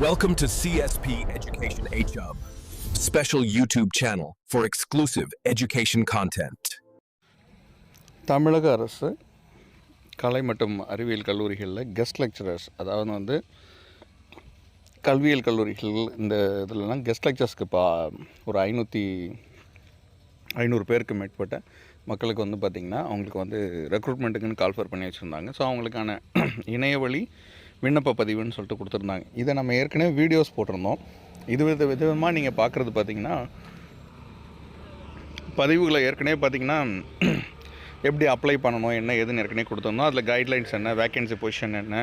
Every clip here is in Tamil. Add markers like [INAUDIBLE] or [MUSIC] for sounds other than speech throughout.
Welcome to CSP Education HUB, special YouTube channel for exclusive education content. தமிழக அரசு கலை மற்றும் அறிவியல் கல்லூரிகளில் கெஸ்ட் லெக்சரர்ஸ் அதாவது வந்து கல்வியியல் கல்லூரிகள் இந்த இதுலலாம் கெஸ்ட் லெக்சர்ஸ்க்கு பா ஒரு ஐநூற்றி ஐநூறு பேருக்கு மேற்பட்ட மக்களுக்கு வந்து பார்த்திங்கன்னா அவங்களுக்கு வந்து ரெக்ரூட்மெண்ட்டுக்குன்னு கால்ஃபர் பண்ணி வச்சுருந்தாங்க ஸோ அவங்களுக்கான இணைய வழி விண்ணப்ப பதிவுன்னு சொல்லிட்டு கொடுத்துருந்தாங்க. இதை நம்ம ஏற்கனவே வீடியோஸ் போட்டிருந்தோம். இது வித விதமாக நீங்கள் பார்க்குறது பார்த்திங்கன்னா பதிவுகளை ஏற்கனவே பார்த்தீங்கன்னா எப்படி அப்ளை பண்ணணும் என்ன ஏதுன்னு ஏற்கனவே கொடுத்துருந்தோம். அதில் கைட்லைன்ஸ் என்ன வேகன்சி பொசிஷன் என்ன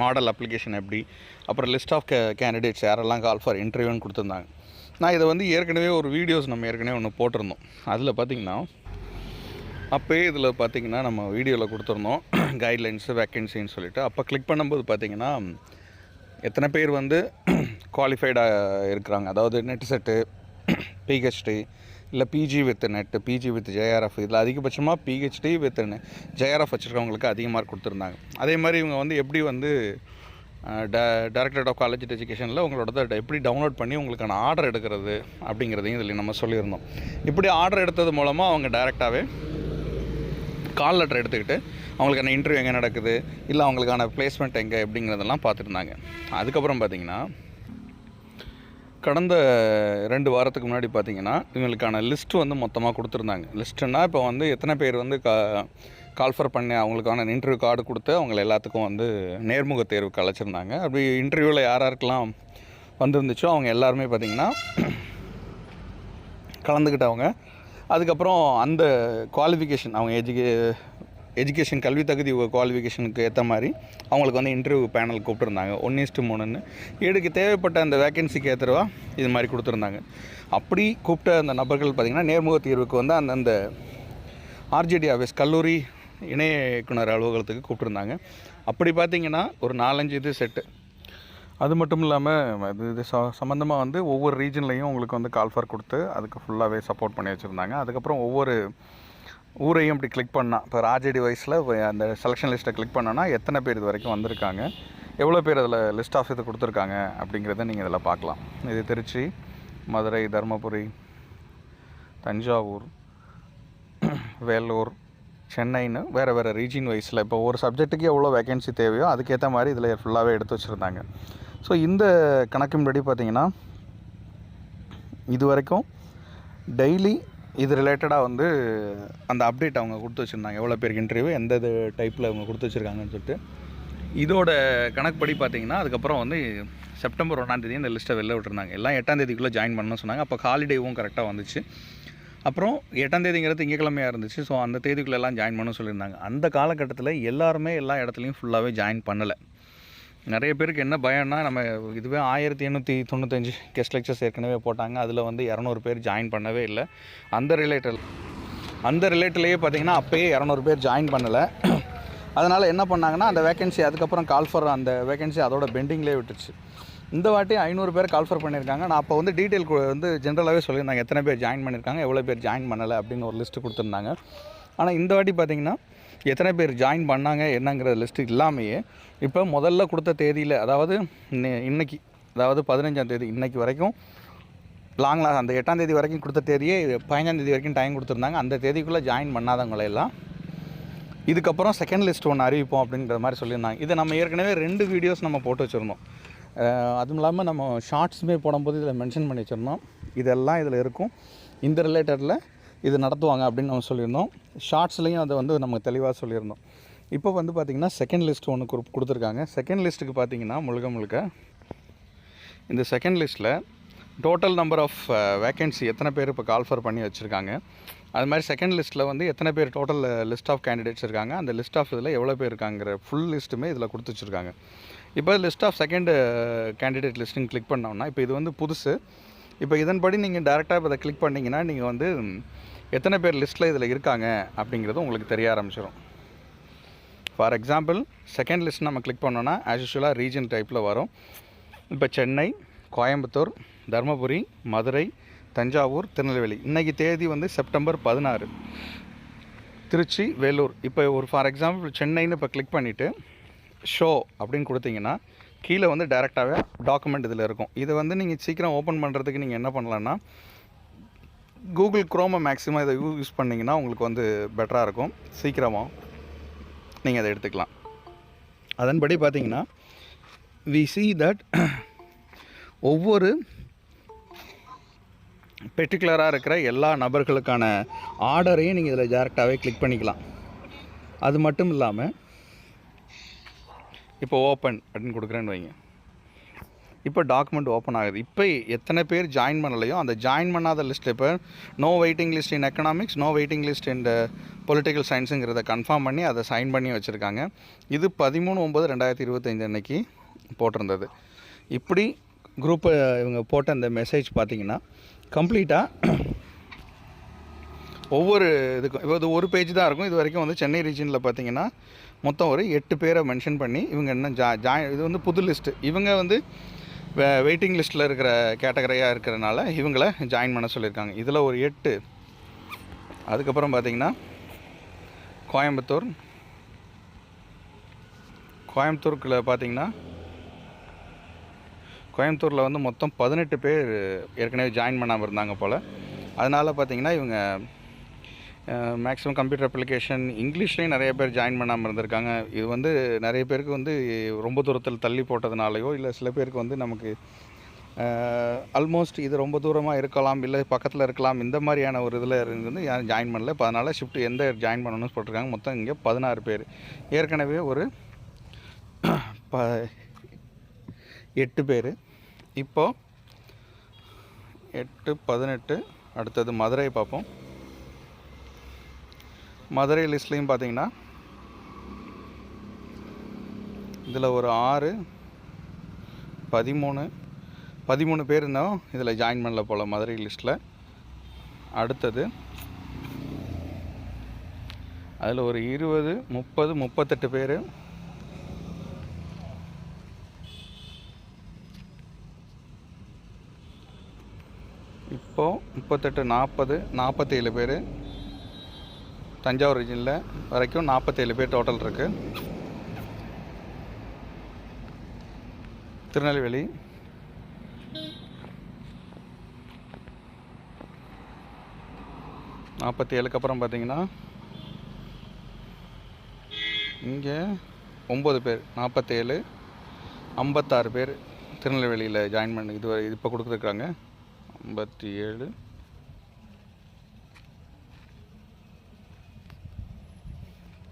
மாடல் அப்ளிகேஷன் எப்படி அப்புறம் லிஸ்ட் ஆஃப் கே கேண்டிடேட்ஸ் யாரெல்லாம் கால் ஃபார் இன்டர்வியூன்னு கொடுத்துருந்தாங்க. நான் இதை வந்து ஏற்கனவே ஒரு வீடியோஸ் நம்ம ஏற்கனவே ஒன்று போட்டிருந்தோம். அதில் பார்த்தீங்கன்னா அப்போயே இதில் பார்த்தீங்கன்னா நம்ம வீடியோவில் கொடுத்துருந்தோம். [CLEARS THROAT] கைட்லைன்ஸு வேக்கன்சின்னு சொல்லிட்டு. அப்போ கிளிக் பண்ணும்போது பார்த்தீங்கன்னா எத்தனை பேர் வந்து [CLEARS THROAT] குவாலிஃபைடாக இருக்கிறாங்க? அதாவது நெட் செட்டு பிஹெச்டி [CLEARS THROAT] இல்லை PG with NET PG with JRF இதில் அதிகபட்சமாக பிஹெச்டி வித் ஜேஆர்எஃப் வச்சுருக்கவங்களுக்கு அதிக மார்க் கொடுத்துருந்தாங்க. அதே மாதிரி இவங்க வந்து எப்படி வந்து ட டைரக்டரேட் ஆஃப் காலேஜ் எஜுகேஷனில் உங்களோட எப்படி டவுன்லோட் பண்ணி உங்களுக்கான ஆர்டர் எடுக்கிறது அப்படிங்கிறதையும் இதில் நம்ம சொல்லியிருந்தோம். இப்படி ஆர்டர் எடுத்தது மூலமாக அவங்க டைரெக்டாகவே கால் லெட்டர் எடுத்துக்கிட்டு அவங்களுக்கான இன்டர்வியூ எங்கே நடக்குது இல்லை அவங்களுக்கான பிளேஸ்மெண்ட் எங்கே எப்படிங்கிறதெல்லாம் பார்த்துருந்தாங்க. அதுக்கப்புறம் பார்த்தீங்கன்னா கடந்த ரெண்டு வாரத்துக்கு முன்னாடி பார்த்தீங்கன்னா இவங்களுக்கான லிஸ்ட்டு வந்து மொத்தமாக கொடுத்துருந்தாங்க. லிஸ்ட்டுன்னா இப்போ வந்து எத்தனை பேர் வந்து கா கால்ஃபர் பண்ணி அவங்களுக்கான இன்டர்வியூ கார்டு கொடுத்து அவங்கள எல்லாத்துக்கும் வந்து நேர்முக தேர்வுக்கு அழைச்சிருந்தாங்க. அப்படி இன்டர்வியூவில் யார் யாருக்கெல்லாம் வந்திருந்துச்சோ அவங்க எல்லாருமே பார்த்திங்கன்னா கலந்துக்கிட்டவங்க. அதுக்கப்புறம் அந்த குவாலிஃபிகேஷன் அவங்க எஜுகே எஜுகேஷன் கல்வி தகுதி குவாலிஃபிகேஷனுக்கு ஏற்ற மாதிரி அவங்களுக்கு வந்து இன்டர்வியூ பேனல் கூப்பிட்டுருந்தாங்க. ஒன் இஸ்ட்டு மூணுன்னு. இதுக்கு தேவைப்பட்ட அந்த வேக்கன்சிக்கு ஏற்றவா இது மாதிரி கொடுத்துருந்தாங்க. அப்படி கூப்பிட்ட அந்த நபர்கள் பார்த்திங்கன்னா நேர்முக தீர்வுக்கு வந்து அந்தந்த ஆர்ஜேடி ஆஃபீஸ் கல்லூரி இணைய இயக்குனர் அலுவலகத்துக்கு கூப்பிட்டுருந்தாங்க. அப்படி பார்த்திங்கன்னா ஒரு நாலஞ்சு இது செட்டு அது மட்டும் இல்லாமல் இது இது ச சம்மந்தமாக வந்து ஒவ்வொரு ரீஜன்லேயும் உங்களுக்கு வந்து கால்ஃபர் கொடுத்து அதுக்கு ஃபுல்லாகவே சப்போர்ட் பண்ணி வச்சுருந்தாங்க. அதுக்கப்புறம் ஒவ்வொரு ஊரையும் அப்படி கிளிக் பண்ணால் இப்போ ராஜடி வயசில் அந்த செலெக்ஷன் லிஸ்ட்டை கிளிக் பண்ணோன்னா எத்தனை பேர் இது வரைக்கும் வந்திருக்காங்க? எவ்வளோ பேர் அதில் லிஸ்ட் ஆஃப் இது கொடுத்துருக்காங்க? அப்படிங்கிறத நீங்கள் இதில் பார்க்கலாம். இது திருச்சி மதுரை தருமபுரி தஞ்சாவூர் வேலூர் சென்னைன்னு வேறு வேறு ரீஜின் வைஸில் இப்போ ஒரு சப்ஜெக்ட்டுக்கு எவ்வளோ வேகன்சி தேவையோ அதுக்கேற்ற மாதிரி இதில் ஃபுல்லாகவே எடுத்து வச்சுருந்தாங்க. ஸோ இந்த கணக்கின்படி பார்த்தீங்கன்னா இது வரைக்கும் டெய்லி இது ரிலேட்டடாக வந்து அந்த அப்டேட் அவங்க கொடுத்து வச்சுருந்தாங்க. எவ்வளோ பேருக்கு இன்டர்வியூ எந்த இது டைப்பில் அவங்க கொடுத்து வச்சுருக்காங்கன்னு சொல்லிட்டு. இதோட கணக்குப்படி பார்த்தீங்கன்னா அதுக்கப்புறம் வந்து செப்டம்பர் ஒன்றாந்தேதி இந்த லிஸ்ட்டை வெளில விட்டுருந்தாங்க. எல்லாம் எட்டாந்தேதிக்குள்ளே ஜாயின் பண்ணணும்னு சொன்னாங்க. அப்போ ஹாலிடேவும் கரெக்டாக வந்துச்சு. அப்புறம் எட்டாம் தேதிங்கிறது திங்கக்கிழமையாக இருந்துச்சு. ஸோ அந்த தேதிக்குள்ளே எல்லாம் ஜாயின் பண்ண சொல்லியிருந்தாங்க. அந்த காலகட்டத்தில் எல்லாருமே எல்லா இடத்துலையும் ஃபுல்லாகவே ஜாயின் பண்ணலை. நிறைய பேருக்கு என்ன பயம்னா நம்ம இதுவே ஆயிரத்தி எண்ணூற்றி தொண்ணூத்தஞ்சு கெஸ்ட் லெக்சர்ஸ் ஏற்கனவே போட்டாங்க. அதில் வந்து இரநூறு பேர் ஜாயின் பண்ணவே இல்லை. அந்த ரிலேட்டட் அந்த ரிலேட்டிலேயே பார்த்தீங்கன்னா அப்போயே இரநூறு பேர் ஜாயின் பண்ணலை. அதனால் என்ன பண்ணாங்கன்னா அந்த வேகன்சி அதுக்கப்புறம் கால்ஃபர் அந்த வேகன்சி அதோட பெண்டிங்லேயே விட்டுச்சு. இந்த வாட்டி ஐநூறு பேர் கால்ஃபர் பண்ணியிருக்காங்க. நான் அப்போ வந்து டீட்டெயில் வந்து ஜென்ரலாகவே சொல்லியிருந்தாங்க எத்தனை பேர் ஜாயின் பண்ணியிருக்காங்க எவ்வளோ பேர் ஜாயின் பண்ணலை அப்படின்னு ஒரு லிஸ்ட்டு கொடுத்துருந்தாங்க. ஆனால் இந்த வாட்டி பார்த்திங்கன்னா எத்தனை பேர் ஜாயின் பண்ணாங்க என்னங்கிற லிஸ்ட் இல்லாமையே இப்போ முதல்ல கொடுத்த தேதியில் அதாவது இன்றைக்கி இன்னைக்கு அதாவது பதினஞ்சாம் தேதி இன்னைக்கு வரைக்கும் லாங் லாஸ் அந்த எட்டாம் தேதி வரைக்கும் கொடுத்த தேதியே பதினஞ்சாம் தேதி வரைக்கும் டைம் கொடுத்துருந்தாங்க. அந்த தேதிக்குள்ளே ஜாயின் பண்ணாதவங்களையெல்லாம் இதுக்கப்புறம் செகண்ட் லிஸ்ட் ஒன்று அறிவிப்போம் அப்படிங்கிற மாதிரி சொல்லியிருந்தாங்க. இதை நம்ம ஏற்கனவே ரெண்டு வீடியோஸ் நம்ம போட்டு வச்சுருந்தோம். அதுவும் இல்லாமல் நம்ம ஷார்ட்ஸுமே போடும்போது இதில் மென்ஷன் பண்ணி வச்சுருந்தோம். இதெல்லாம் இதில் இருக்கும். இந்த ரிலேட்டடில் இது நடத்துவாங்க அப்படின்னு நம்ம சொல்லியிருந்தோம். ஷார்ட்ஸ்லேயும் அதை வந்து நம்ம தெளிவாக சொல்லியிருந்தோம். இப்போ வந்து பார்த்திங்கன்னா செகண்ட் லிஸ்ட் ஒன்று கொடுத்துருக்காங்க. செகண்ட் லிஸ்ட்டுக்கு பார்த்தீங்கன்னா முழுக்க முழுக்க இந்த செகண்ட் லிஸ்ட்டில் டோட்டல் நம்பர் ஆஃப் வேக்கன்சி எத்தனை பேர் இப்போ கால்ஃபர் பண்ணி வச்சுருக்காங்க. அது மாதிரி செகண்ட் லிஸ்ட்டில் வந்து எத்தனை பேர் டோட்டல் லிஸ்ட் ஆஃப் கேண்டிடேட்ஸ் இருக்காங்க. அந்த லிஸ்ட் ஆஃப் இதில் எவ்வளோ பேர் இருக்காங்கிற ஃபுல் லிஸ்ட்டுமே இதில் கொடுத்து வச்சுருக்காங்க. இப்போ லிஸ்ட் ஆஃப் செகண்ட் கேண்டிடேட் லிஸ்ட்டுன்னு கிளிக் பண்ணோம்னா இப்போ இது வந்து புதுசு. இப்போ இதன்படி நீங்கள் டேரெக்டாக இப்போ இதை கிளிக் பண்ணிங்கன்னா நீங்கள் வந்து எத்தனை பேர் லிஸ்ட்டில் இதில் இருக்காங்க அப்படிங்கிறது உங்களுக்கு தெரிய ஆரம்பிச்சிடும் ஃபார் எக்ஸாம்பிள் செகண்ட் லிஸ்ட் நம்ம கிளிக் பண்ணோன்னா ஆஸ் யூஷுவலாக ரீஜன் டைப்பில் வரும். இப்போ சென்னை கோயம்புத்தூர் தருமபுரி மதுரை தஞ்சாவூர் திருநெல்வேலி. இன்றைக்கி தேதி வந்து செப்டம்பர் பதினாறு. திருச்சி வேலூர். இப்போ ஒரு ஃபார் எக்ஸாம்பிள் சென்னைன்னு இப்போ கிளிக் பண்ணிவிட்டு ஷோ அப்படின்னு கொடுத்தீங்கன்னா கீழே வந்து டேரெக்டாகவே டாக்குமெண்ட் இதில் இருக்கும். இதை வந்து நீங்கள் சீக்கிரம் ஓப்பன் பண்ணுறதுக்கு நீங்கள் என்ன பண்ணலான்னா கூகுள் குரோமை மேக்ஸிமம் இதை யூஸ் பண்ணிங்கன்னா உங்களுக்கு வந்து பெட்டராக இருக்கும். சீக்கிரமாக நீங்கள் அதை எடுத்துக்கலாம். அதன்படி பார்த்தீங்கன்னா வி சி தட் ஒவ்வொரு பெர்டிகுலராக இருக்கிற எல்லா நபர்களுக்கான ஆர்டரையும் நீங்கள் இதில் டேரெக்டாகவே கிளிக் பண்ணிக்கலாம். அது மட்டும் இல்லாமல் இப்போ ஓப்பன் அப்படின்னு கொடுக்குறேன்னு வைங்க. இப்போ டாக்குமெண்ட் ஓப்பன் ஆகுது. இப்போ எத்தனை பேர் ஜாயின் பண்ணலையோ அந்த ஜாயின் பண்ணாத லிஸ்ட் இப்போ no waiting list in economics no waiting list in political சயின்ஸுங்கிறத confirm பண்ணி அதை சைன் பண்ணி வச்சுருக்காங்க. இது பதிமூணு ஒம்பது ரெண்டாயிரத்தி இருபத்தஞ்சு அன்னைக்கு போட்டிருந்தது. இப்படி குரூப்பை இவங்க போட்ட அந்த மெசேஜ் பார்த்தீங்கன்னா கம்ப்ளீட்டாக ஒவ்வொரு இதுக்கும் இப்போ இது ஒரு பேஜ் தான் இருக்கும். இது வரைக்கும் வந்து சென்னை ரீஜனில் பார்த்தீங்கன்னா மொத்தம் ஒரு எட்டு பேரை மென்ஷன் பண்ணி இவங்க என்ன ஜா ஜாயின் இது வந்து புது லிஸ்ட்டு இவங்க வந்து வெயிட்டிங் லிஸ்ட்டில் இருக்கிற கேட்டகரியாக இருக்கிறனால இவங்கள ஜாயின் பண்ண சொல்லியிருக்காங்க. இதில் ஒரு எட்டு. அதுக்கப்புறம் பார்த்தீங்கன்னா கோயம்புத்தூர். கோயம்புத்தூருக்குள்ள பார்த்தீங்கன்னா கோயம்புத்தூரில் வந்து மொத்தம் பதினெட்டு பேர் ஏற்கனவே ஜாயின் பண்ணாமல் இருந்தாங்க போல். அதனால் பார்த்திங்கன்னா இவங்க மேக்ஸிமம் கம்ப்யூட்டர் அப்ளிகேஷன் இங்கிலீஷ்லேயும் நிறைய பேர் ஜாயின் பண்ணாமல் இருந்திருக்காங்க. இது வந்து நிறைய பேருக்கு வந்து ரொம்ப தூரத்தில் தள்ளி போட்டதுனாலையோ இல்லை சில பேருக்கு வந்து நமக்கு ஆல்மோஸ்ட் இது ரொம்ப தூரமாக இருக்கலாம் இல்லை பக்கத்தில் இருக்கலாம் இந்த மாதிரியான ஒரு இதில் இருந்து யாரும் ஜாயின் பண்ணல. இப்போ அதனால் ஷிஃப்ட் எந்த ஜாயின் பண்ணணும்னு போட்டிருக்காங்க மொத்தம் இங்கே பதினாறு பேர். ஏற்கனவே ஒரு [CLEARS THROAT] ப எட்டு பேர். இப்போது எட்டு பதினெட்டு அடுத்தது மதுரை பார்ப்போம். மதுரை லிஸ்ட்லேயும் பார்த்தீங்கன்னா இதில் ஒரு ஆறு பதிமூணு பதிமூணு பேர் இருந்தோம் இதில் ஜாயின் பண்ணல போல் மதுரை லிஸ்ட்டில். அடுத்தது அதில் ஒரு இருபது முப்பது முப்பத்தெட்டு பேர். இப்போது முப்பத்தெட்டு நாற்பது நாற்பத்தேழு பேர். தஞ்சாவூர் ரீஜனில் வரைக்கும் நாற்பத்தேழு பேர் டோட்டல் இருக்குது திருநெல்வேலி. நாற்பத்தி ஏழுக்கு அப்புறம் பார்த்தீங்கன்னா இங்கே ஒம்பது பேர் நாற்பத்தேழு ஐம்பத்தாறு பேர் திருநெல்வேலியில் ஜாயின் பண்ணி இது இப்போ கொடுத்துருக்காங்க. ஐம்பத்தி ஏழு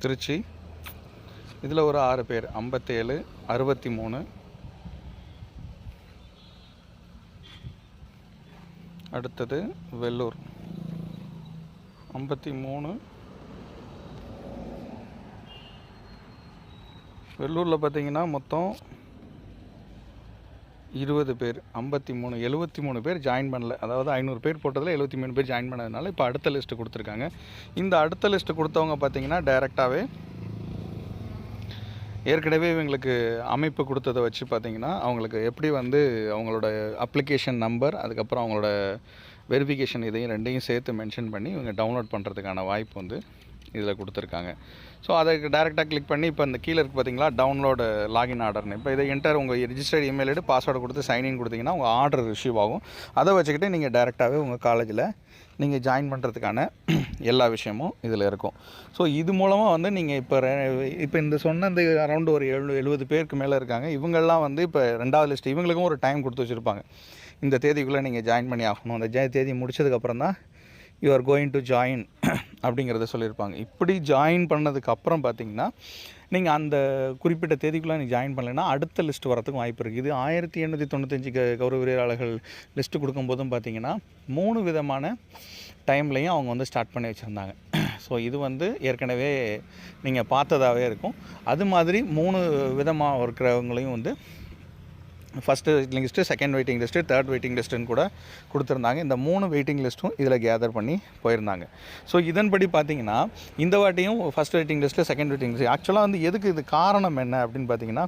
திருச்சி. இதில் ஒரு ஆறு பேர். ஐம்பத்தேழு அறுபத்தி மூணு அடுத்தது வெள்ளூர். ஐம்பத்தி மூணு வெள்ளூரில் பார்த்தீங்கன்னா மொத்தம் இருபது பேர் ஐம்பத்தி மூணு எழுபத்தி மூணு பேர் ஜாயின் பண்ணல. அதாவது ஐநூறு பேர் போட்டதில் எழுபத்தி மூணு பேர் ஜாயின் பண்ணதுனால இப்போ அடுத்த லிஸ்ட்டு கொடுத்துருக்காங்க. இந்த அடுத்த லிஸ்ட்டு கொடுத்தவங்க பார்த்தீங்கன்னா டைரெக்டாகவே ஏற்கனவே இவங்களுக்கு அமைப்பு கொடுத்ததை வச்சு பார்த்தீங்கன்னா அவங்களுக்கு எப்படி வந்து அவங்களோட அப்ளிகேஷன் நம்பர் அதுக்கப்புறம் அவங்களோட வெரிஃபிகேஷன் இதையும் ரெண்டையும் சேர்த்து மென்ஷன் பண்ணி இவங்க டவுன்லோட் பண்ணுறதுக்கான வாய்ப்பு வந்து இதில் கொடுத்துருக்காங்க. ஸோ அதை டேரெக்டாக கிளிக் பண்ணி இப்போ இந்த கீழே இருக்குது பார்த்தீங்களா டவுன்லோடு லாகின் ஆர்டர்னு இப்போ இதை என்டர் உங்கள் ரிஜிஸ்டர்ட் இமெயில் ஐடி பாஸ்வேர்டு கொடுத்து சைன்இன் கொடுத்தீங்கன்னா உங்கள் ஆர்டர் ரிசீவ் ஆகும். அதை வச்சுக்கிட்டு நீங்கள் டேரெக்டாகவே உங்கள் காலேஜில் நீங்கள் ஜாயின் பண்ணுறதுக்கான [CLEARS THROAT] எல்லா விஷயமும் இதில் இருக்கும். ஸோ இது மூலமாக வந்து நீங்கள் இப்போ இப்போ இந்த சொன்ன இந்த அரௌண்ட் ஒரு எழு எழுபது பேருக்கு மேலே இருக்காங்க. இவங்கெல்லாம் வந்து இப்போ ரெண்டாவது லிஸ்ட் இவங்களுக்கும் ஒரு டைம் கொடுத்து வச்சுருப்பாங்க. இந்த தேதிக்குள்ளே நீங்கள் ஜாயின் பண்ணி ஆகணும். அந்த ஜ தேதி முடிச்சதுக்கப்புறம் தான் you are going to join அப்படிங்கிறத சொல்லியிருப்பாங்க. இப்படி ஜாயின் பண்ணதுக்கு அப்புறம் பார்த்தீங்கன்னா நீங்கள் அந்த குறிப்பிட்ட தேதிக்குள்ளே நீங்கள் ஜாயின் பண்ணலைன்னா அடுத்த லிஸ்ட் வரத்துக்கும் வாய்ப்பு இருக்குது இது ஆயிரத்தி எண்ணூற்றி தொண்ணூத்தஞ்சு க கௌரவ வீராளர்கள் லிஸ்ட்டு கொடுக்கும்போதும் பார்த்தீங்கன்னா மூணு விதமான டைம்லையும் அவங்க வந்து ஸ்டார்ட் பண்ணி வச்சுருந்தாங்க. ஸோ [CLEARS THROAT] இது வந்து ஏற்கனவே நீங்கள் பார்த்ததாகவே இருக்கும். அது மாதிரி மூணு விதமாக இருக்கிறவங்களையும் வந்து first list second waiting list third waiting லிஸ்ட்டுன்னு கூட கொடுத்துருந்தாங்க. இந்த மூணு வெயிட்டிங் லிஸ்ட்டும் இதில் கேதர் பண்ணி போயிருந்தாங்க. ஸோ இதன்படி பார்த்தீங்கன்னா இந்த வாட்டியும் first waiting list second waiting list ஆக்சுவலாக வந்து எதுக்கு இது காரணம் என்ன அப்படின்னு பார்த்தீங்கன்னா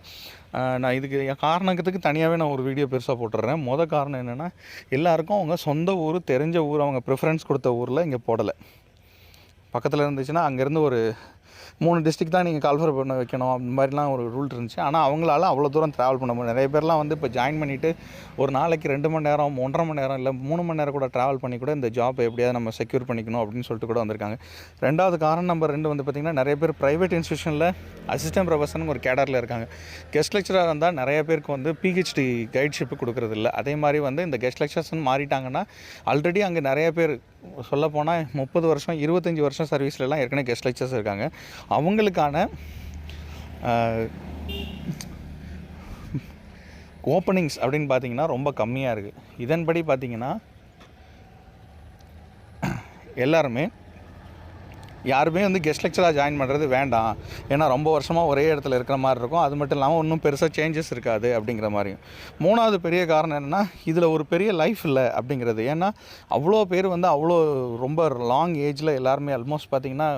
நான் இதுக்கு என் காரணத்துக்கு தனியாகவே நான் ஒரு வீடியோ பெருசாக போட்டுடுறேன் மொதல் காரணம் என்னென்னா எல்லாருக்கும் அவங்க சொந்த ஊர் தெரிஞ்ச ஊர் அவங்க ப்ரிஃபரன்ஸ் கொடுத்த ஊரில் இங்கே போடலை. பக்கத்தில் இருந்துச்சுன்னா அங்கேருந்து ஒரு மூணு டிஸ்ட்ரிக் தான் நீங்கள் கால்ஃபர் பண்ண வைக்கணும் அந்த மாதிரிலாம் ஒரு ரூல் இருந்துச்சு. ஆனால் அவங்களால அவ்வளோ தூரம் ட்ராவல் பண்ண முடியும் நிறைய பேர்லாம் வந்து இப்போ ஜாயின் பண்ணிவிட்டு ஒரு நாளைக்கு ரெண்டு மணி நேரம் ஒன்றரை மணி நேரம் இல்லை மூணு மணி நேரம் கூட ட்ராவல் பண்ணி கூட இந்த ஜாப் எப்படியாவது நம்ம செக்யூர் பண்ணிக்கணும் அப்படின்னு சொல்லிட்டு கூட வந்திருக்காங்க. ரெண்டாவது காரணம் நம்பர் ரெண்டு வந்து பார்த்திங்கன்னா நிறைய பேர் ப்ரைவேட் இன்ஸ்டியூஷனில் அசிஸ்டன்ட் ப்ரொஃபஸர்னு ஒரு கேடரில் இருக்காங்க. கெஸ்ட் லெக்சராக இருந்தால் நிறைய பேருக்கு வந்து பிஹெச்டி கைட்ஷிப் கொடுக்குறது இல்லை. அதே மாதிரி வந்து இந்த கெஸ்ட் லெக்சர்ஸ்னு மாறிட்டாங்கன்னா ஆல்ரெடி அங்கே நிறைய பேர் சொல்லப்போனால் முப்பது வருஷம் இருபத்தஞ்சி வருஷம் சர்வீஸ்லலாம் ஏற்கனவே கெஸ்ட் லெக்சர்ஸ் இருக்காங்க. அவங்களுக்கான ஓப்பனிங்ஸ் அப்படின்னு பார்த்தீங்கன்னா ரொம்ப கம்மியாக இருக்குது இதன்படி பார்த்திங்கன்னா எல்லாருமே யாருமே வந்து கெஸ்ட் லெக்சராக ஜாயின் பண்ணுறது வேண்டாம். ஏன்னா ரொம்ப வருஷமாக ஒரே இடத்துல இருக்கிற மாதிரி இருக்கும். அது மட்டும் இல்லாமல் ஒன்றும் பெருசாக சேஞ்சஸ் இருக்காது அப்படிங்கிற மாதிரியும். மூணாவது பெரிய காரணம் என்னென்னா இதில் ஒரு பெரிய லைஃப் இல்லை அப்படிங்கிறது. ஏன்னா அவ்வளோ பேர் வந்து அவ்வளோ ரொம்ப லாங் ஏஜில் எல்லாருமே ஆல்மோஸ்ட் பார்த்திங்கன்னா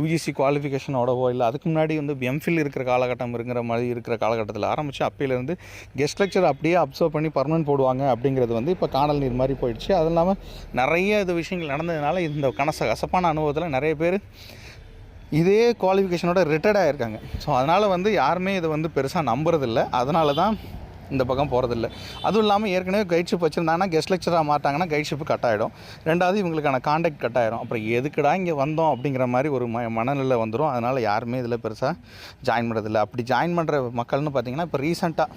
யூஜிசி குவாலிஃபிகேஷனோடவோ இல்லை அதுக்கு முன்னாடி வந்து எம்ஃபில் இருக்கிற காலகட்டம் இருக்கிற மாதிரி இருக்கிற காலகட்டத்தில் ஆரம்பித்து அப்பையிலேருந்து கெஸ்ட் லெக்சர் அப்படியே அப்சர்வ் பண்ணி பர்மனன்ட் போடுவாங்க அப்படிங்கிறது வந்து இப்போ காணல் நீர் மாதிரி போயிடுச்சு. அதுவும் இல்லாமல் நிறைய இது விஷயங்கள் நடந்ததுனால இந்த கனச கசப்பான அனுபவத்தில் நிறைய பேர் இதே குவாலிஃபிகேஷனோட ரிட்டர்ட் ஆகிருக்காங்க ஸோ அதனால் வந்து யாருமே இதை வந்து பெருசாக நம்புறதில்ல. அதனால தான் இந்த பக்கம் போகிறதில்ல அதுவும் இல்லாமல் ஏற்கனவே கைட்ஷிப் வச்சுருந்தாங்கன்னா கெஸ்ட் லெக்சராக மாட்டாங்கன்னா கைட்ஷிப் கட் ஆகிடும் ரெண்டாவது இவங்களுக்கான காண்டாக்ட் கட் ஆயிடும் அப்புறம் எதுக்குடா இங்கே வந்தோம் அப்படிங்கிற மாதிரி ஒரு ம மனநிலை வந்துடும் அதனால் யாருமே இதில் பெருசாக ஜாயின் பண்ணுறதில்ல அப்படி ஜாயின் பண்ணுற மக்கள்னு பார்த்தீங்கன்னா இப்போ ரீசெண்டாக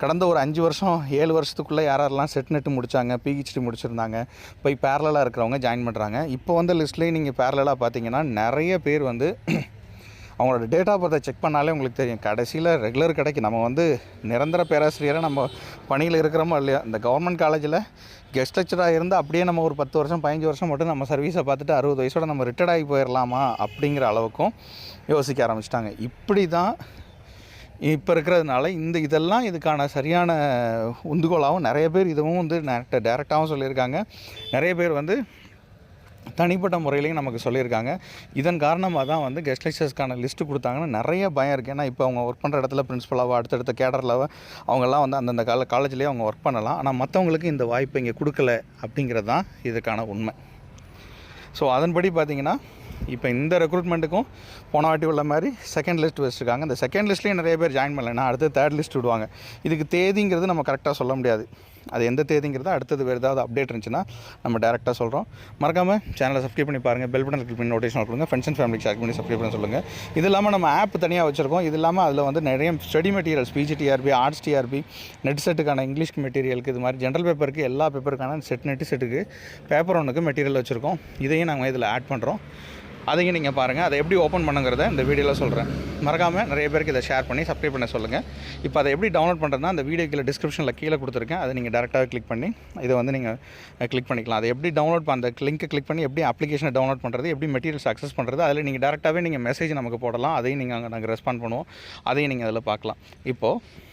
கடந்த ஒரு அஞ்சு வருஷம் ஏழு வருஷத்துக்குள்ளே யாரெல்லாம் செட் நெட்டு முடித்தாங்க பிஹெச்டி முடிச்சிருந்தாங்க போய் பேரலாக இருக்கிறவங்க ஜாயின் பண்ணுறாங்க இப்போ வந்து லிஸ்ட்லேயே நீங்கள் பேரலாக பார்த்தீங்கன்னா நிறைய பேர் வந்து [CLEARS THROAT] அவங்களோட டேட் ஆஃப் பர்த்தை செக் பண்ணாலே உங்களுக்கு தெரியும். கடைசியில் ரெகுலர் கிடைக்கு நம்ம வந்து நிரந்தர பேராசிரியராக நம்ம பணியில் இருக்கிறோமோ இல்லையா இந்த கவர்மெண்ட் காலேஜில் கெஸ்ட் லெக்சராக இருந்து அப்படியே நம்ம ஒரு பத்து வருஷம் பதினஞ்சு வருஷம் மட்டும் நம்ம சர்வீஸை பார்த்துட்டு அறுபது வயசோட நம்ம ரிட்டையர்ட் ஆகி போயிடலாமா அப்படிங்கிற அளவுக்கும் யோசிக்க ஆரம்பிச்சிட்டாங்க. இப்படி தான் இப்போ இருக்கிறதுனால இந்த இதெல்லாம் இதுக்கான சரியான உந்துகோலாகவும் நிறைய பேர் இதுவும் வந்து டேரக்டாக டேரெக்டாகவும் சொல்லியிருக்காங்க. நிறைய பேர் வந்து தனிப்பட்ட முறையிலையும் நமக்கு சொல்லியிருக்காங்க. இதன் காரணமாக தான் வந்து கெஸ்ட் லெக்சர்ஸ்க்கான லிஸ்ட்டு கொடுத்தாங்கன்னு நிறைய பயம் இருக்குது ஏன்னா இப்போ அவங்க ஒர்க் பண்ணுற இடத்துல பிரின்ஸ்பலாவோ அடுத்தடுத்த கேடர்லாவோ அவங்கெல்லாம் வந்து அந்தந்த கால காலேஜ்லேயே அவங்க ஒர்க் பண்ணலாம். ஆனால் மற்றவங்களுக்கு இந்த வாய்ப்பை இங்கே கொடுக்கல அப்படிங்கிறது தான் இதுக்கான உண்மை. ஸோ அதன்படி பார்த்திங்கன்னா இப்போ இந்த ரெக்ரூட்மெண்ட்டுக்கும் போன வாட்டி உள்ள மாதிரி செகண்ட் லிஸ்ட் வச்சுருக்காங்க. இந்த செகண்ட் லிஸ்ட்லேயும் நிறைய பேர் ஜாயின் பண்ணலைன்னா அடுத்து தேர்ட் லிஸ்ட் விடுவாங்க. இதுக்கு தேதிங்கிறது நம்ம கரெக்டாக சொல்ல முடியாது. அது எந்த தேதிங்கிறது அடுத்தது வேறு ஏதாவது அப்டேட் இருந்துச்சுன்னா நம்ம டேரெக்டாக சொல்கிறோம் மறக்காமல் சேனலை சப்ஸ்கிரைப் பண்ணி பாருங்கள் பெல் பட்டன் கிளிக் பண்ணி நோட்டிஃபிகேஷன் கொடுங்க. ஃப்ரெண்ட்ஸ் அண்ட் ஃபேமிலி ஷேர் பண்ணி சப்ஸ்கிரைப் பண்ண சொல்லுங்கள் இது இல்லாமல் நம்ம ஆப் தனியாக வச்சுருக்கோம். இது இல்லாமல் அதில் வந்து நிறைய study materials PGTRB arts TRB NET செட்டுக்கான English மெட்டீரியலுக்கு இது மாதிரி ஜென்ரல் பேப்பருக்கு எல்லா பேப்பருக்கான செட் நெட் செட்டுக்கு பேப்பர் ஒன்றுக்கு மெட்டீரியல் வச்சுருக்கோம். இதையும் நாங்கள் இதில் ஆட் பண்ணுறோம் அதையும் நீங்கள் பாருங்கள் அதை எப்படி ஓப்பன் பண்ணுங்கிறத இந்த வீடியோவில் சொல்கிறேன் மறக்காமல் நிறைய பேருக்கு இதை ஷேர் பண்ணி சப்ஸ்கிரைப் பண்ண சொல்லுங்கள் இப்போ அதை எப்படி டவுன்லோட் பண்ணுறதுனா அந்த வீடியோ கீழே டிஸ்கிரிப்ஷனில் கீழே கொடுத்துருக்கேன். அதை நீங்கள் டேரெக்டாக கிளிக் பண்ணி இதை வந்து நீங்கள் கிளிக் பண்ணிக்கலாம். அதை எப்படி டவுன்லோட் அந்த லிங்க்கை கிளிக் பண்ணி எப்படி அப்ளிகேஷனை டவுன்லோட் பண்ணுறது எப்படி மெட்டீரியல்ஸ் அக்சஸ் பண்ணுறது அதில் நீங்கள் டேரெக்டாகவே நீங்கள் மெசேஜ் நமக்கு போடலாம். அதையும் நீங்கள் அங்கே நாங்கள் ரெஸ்பாண்ட் பண்ணுவோம். அதையும் நீங்கள் அதில் பார்க்கலாம். இப்போது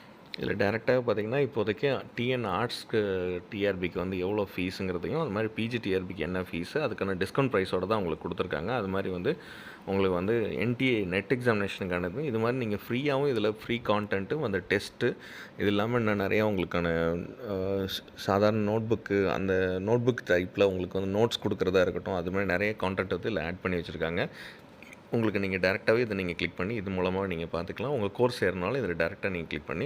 இதில் டேரெக்டாக பார்த்தீங்கன்னா இப்போதைக்கு டிஎன் ஆர்ட்ஸ்க்கு டிஆர்பிக்கு வந்து எவ்வளோ ஃபீஸுங்கிறதையும் அது மாதிரி பிஜி டிஆர்பிக்கு என்ன ஃபீஸு அதுக்கான டிஸ்கவுண்ட் ப்ரைஸோட தான் உங்களுக்கு கொடுத்துருக்காங்க. அது மாதிரி வந்து உங்களுக்கு வந்து என்டிஏ நெட் எக்ஸாமினேஷனுக்கானது இது மாதிரி நீங்கள் ஃப்ரீயாகவும் இதில் ஃப்ரீ கான்டென்ட்டு அந்த டெஸ்ட்டு இது இல்லாமல் இன்னும் நிறையா உங்களுக்கான சாதாரண நோட்புக்கு அந்த நோட்புக் டைப்பில் உங்களுக்கு வந்து நோட்ஸ் கொடுக்குறதா இருக்கட்டும் அது மாதிரி நிறைய கான்டென்ட் வந்து இதில் ஆட் பண்ணி வச்சுருக்காங்க. உங்களுக்கு நீங்கள் டேரெக்டாகவே இதை நீங்கள் கிளிக் பண்ணி இது மூலமாக நீங்கள் பார்த்துக்கலாம். உங்கள் கோர்ஸ் சேரனாலும் இதில் டேரெக்டாக நீங்கள் கிளிக் பண்ணி